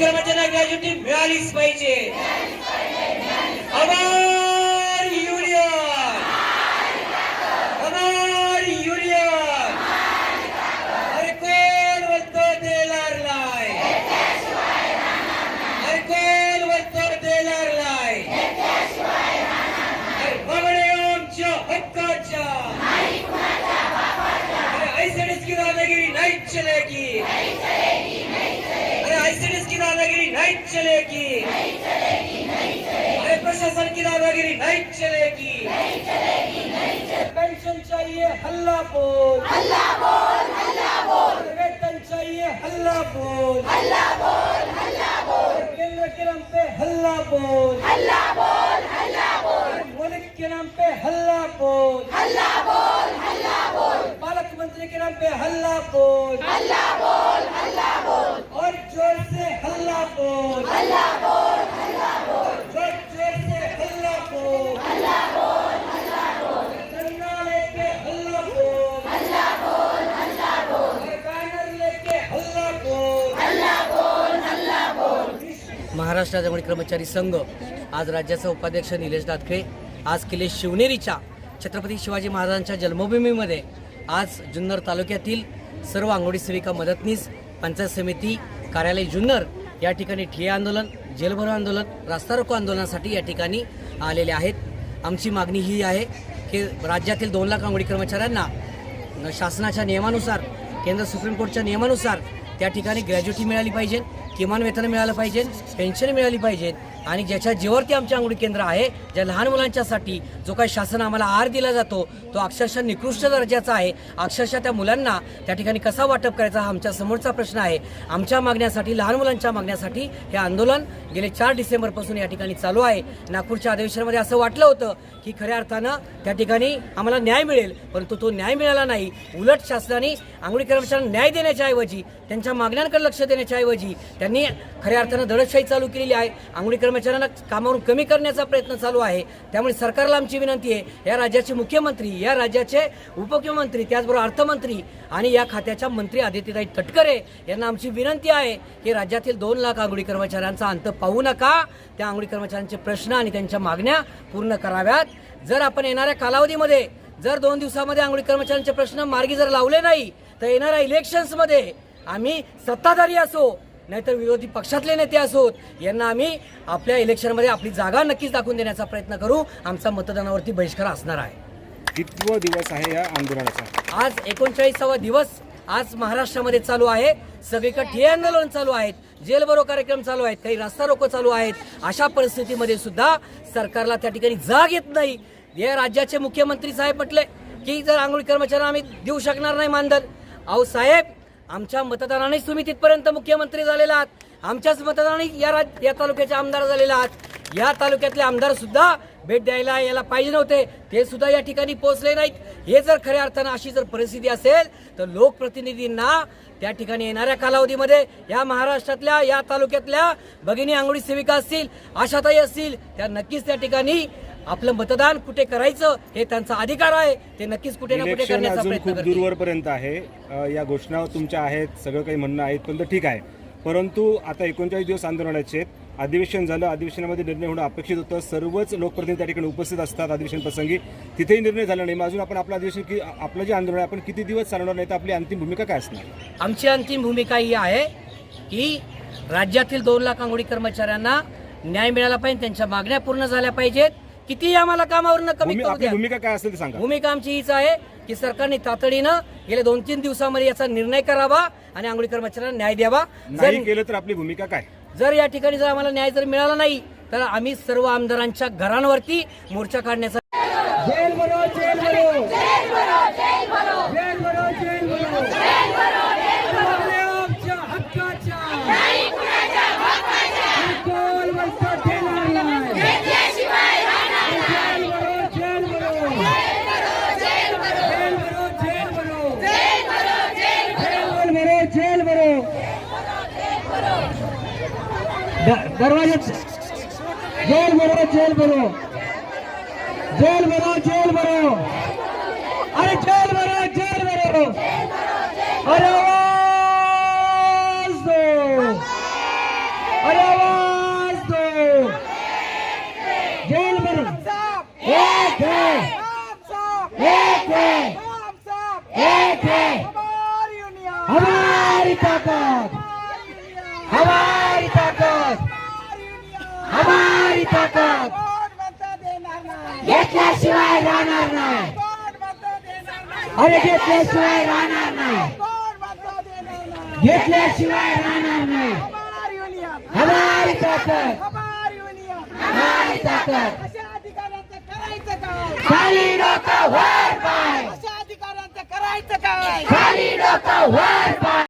कर्मचाऱ्यांना ग्रॅज्युटी मिळालीच पाहिजे. अमर युनियन अमर युनियन अरे कोण बोलतो देणार नाही? अरे कोण बोलतो देणार नाही? अरे मागणे आमच्या हक्काच्या. अरे ऐसडीच की दादागिरी नाही चलेगी नहीं चलेगी अरे प्रशासन की दादागिरी नहीं चलेगी पेंशन चाहिए हल्ला बोल हल्ला बोल हल्ला बोल वेतन चाहिए हल्ला बोल हल्ला बोल हल्ला बोल केंद्र के नाम पे हल्ला बोल हल्ला बोल हल्ला बोल मुल्क के नाम पे हल्ला बोल हल्ला बोल हल्ला बोल पालक मंत्री के नाम पे हल्ला बोल हल्ला बोल और जोर से हल्ला बोल हल्ला बोल हल्ला बोल जोर जोर से हल्ला बोल हल्ला बोल हल्ला बोल डंडा लेके हल्ला बोल हल्ला बोल हल्ला बोल बैनर लेके हल्ला बोल हल्ला बोल हल्ला बोल महाराष्ट्र आंगणवाडी कर्मचारी संघ आज राज्याचा उपाध्यक्ष निलेश दातखे आज किल्ले शिवनेरीच्या छत्रपती शिवाजी महाराजांच्या जन्मभूमीमध्ये आज जुन्नर तालुक्यातील सर्व आंगोडी सेविका मदतनीस पंचायत समिती कार्यालय जुन्नर या ठिकाणी ठिय्या आंदोलन जेलभरो आंदोलन रास्ता रोको आंदोलनासाठी या ठिकाणी आलेले आहेत. आमची मागणी ही आहे की राज्यातील दोन लाख आंगोडी कर्मचाऱ्यांना शासनाच्या नियमानुसार केंद्र सुप्रीम कोर्टच्या नियमानुसार त्या ठिकाणी ग्रॅज्युटी मिळाली पाहिजे किमान वेतन मिळालं पाहिजे पेन्शन मिळाली पाहिजेत आणि ज्याच्या जेवरती आमचे आंघोळी केंद्र आहे ज्या लहान मुलांच्यासाठी जो काही शासन आम्हाला आर दिला जातो तो अक्षरशः निकृष्ट दर्जाचा आहे. अक्षरशः त्या मुलांना त्या ठिकाणी कसा वाटप करायचा हा आमच्या समोरचा प्रश्न आहे. आमच्या मागण्यासाठी लहान मुलांच्या मागण्यासाठी हे आंदोलन गेले चार डिसेंबरपासून या ठिकाणी चालू आहे. नागपूरच्या अधिवेशनामध्ये असं वाटलं होतं की खऱ्या अर्थानं त्या ठिकाणी आम्हाला न्याय मिळेल परंतु तो न्याय मिळाला नाही. उलट शासनाने अंगडी कर्मचाऱ्यांना न्याय देण्याच्या ऐवजी त्यांच्या मागण्यांकडे लक्ष देण्याच्या ऐवजी त्यांनी खऱ्या अर्थानं दडपशाही चालू केलेली आहे. अंगडी कर्मचाऱ्यांना कामावरून कमी करण्याचा प्रयत्न चालू आहे. त्यामुळे सरकारला आमची विनंती आहे या राज्याचे मुख्यमंत्री या राज्याचे उपमुख्यमंत्री त्याचबरोबर अर्थमंत्री आणि या खात्याच्या मंत्री आदित्यताई तटकरे यांना आमची विनंती आहे की राज्यातील दोन लाख अंगडी कर्मचाऱ्यांचा अंत पाहू नका. त्या अंगडी कर्मचाऱ्यांचे प्रश्न आणि त्यांच्या मागण्या पूर्ण कराव्यात. जर आपण येणाऱ्या कालावधीमध्ये जर दोन दिवसामध्ये अंगडी कर्मचाऱ्यांचे प्रश्न मार्गी जर लावले नाही तर येणाऱ्या इलेक्शन्समध्ये आम्ही सत्ताधारी असो. नाहीतर विरोधी पक्षातले नेते असोत यांना आम्ही आपल्या इलेक्शनमध्ये आपली जागा नक्कीच दाखवून देण्याचा प्रयत्न करू. आमचा मतदानावरती बहिष्कार असणार आहे. कितवा दिवस आहे या आंदोलनाचा? आज एकोणचाळीसावा दिवस आज महाराष्ट्रामध्ये चालू आहे. सगळीकडे ठिय्या आंदोलन चालू आहेत. जेल भरो कार्यक्रम चालू आहेत. काही रस्ता रोको चालू आहेत. अशा परिस्थितीमध्ये सुद्धा सरकारला त्या ठिकाणी जाग येत नाही. या राज्याचे मुख्यमंत्री साहेब म्हटले की जर आंघोळी कर्मचाऱ्यांना आम्ही देऊ शकणार नाही मानधन. अहो साहेब आमच्या मतदानानेच तुम्ही तिथपर्यंत मुख्यमंत्री झालेला आहात. आमच्याच मतदानाने या राज या तालुक्याचे आमदार झालेले आहात. या तालुक्यातले आमदार सुद्धा भेट द्यायला याला पाहिजे नव्हते. ते सुद्धा या ठिकाणी पोहोचले नाहीत. हे जर खऱ्या अर्थानं अशी जर परिस्थिती असेल तर लोकप्रतिनिधींना त्या ठिकाणी येणाऱ्या कालावधीमध्ये या महाराष्ट्रातल्या या तालुक्यातल्या भगिनी आंगोळी सेविका असतील आशाताई असतील त्या नक्कीच त्या ठिकाणी आपलं मतदान कुठे करायचं हे त्यांचा अधिकार आहे. ते नक्कीच कुठे ना कुठे इलेक्शन करण्याचा अजून प्रयत्न खूप करतील. दूरवरपर्यंत आहे. अ, या घोषणा तुमच्या आहेत सगळं काही म्हणणं आहेत पण ठीक आहे. परंतु आता एकोणचाळीस दिवस आंदोलनाचे आहेत. अधिवेशन झालं अधिवेशनामध्ये निर्णय होणं अपेक्षित होतं. सर्वच लोकप्रतिनिधी त्या ठिकाणी उपस्थित असतात अधिवेशन प्रसंगी. तिथेही निर्णय झाला नाही. मग अजून आपण आपलं अधिवेशन की आपलं जे आंदोलन आहे आपण किती दिवस चालवणार नाही तर आपली अंतिम भूमिका काय असणार? आमची अंतिम भूमिका ही आहे की राज्यातील दोन लाख अंगोडी कर्मचाऱ्यांना न्याय मिळाला पाहिजे त्यांच्या मागण्या पूर्ण झाल्या पाहिजेत. कितीही आम्हाला कामावरनं कमी भूमी- करू आपली द्या. भूमिका काय असेल ते सांगा. भूमिका आमची हीच आहे की सरकारने तातडीनं गेल्या दोन तीन दिवसामध्ये याचा निर्णय करावा आणि अंगोडी कर्मचाऱ्यांना न्याय द्यावा. नाही जर केलं तर आपली भूमिका काय? जर या ठिकाणी जर आम्हाला न्याय जर मिळाला नाही तर आम्ही सर्व आमदारांच्या घरांवरती मोर्चा काढण्याचा दरवाजे जेल भरो जेल भरो. जेल भरो जेल भरो. अरे जेल भरो जेल भरो. अरे आवाज दो. अरे आवाज दो. जेल भरो. एक है। एक है। एक है। हमारी ताकत। हमारी हमारी ताकत घेतल्याशिवाय राहणार नाही. अरे घेतल्याशिवाय राहणार नाही. घेतल्याशिवाय राहणार नाही. हमारी ताकत हमारी ताकत खाली डोकं वर पाय. अधिकाऱ्यांचं करायचं काय खाली डोकं वर पाय.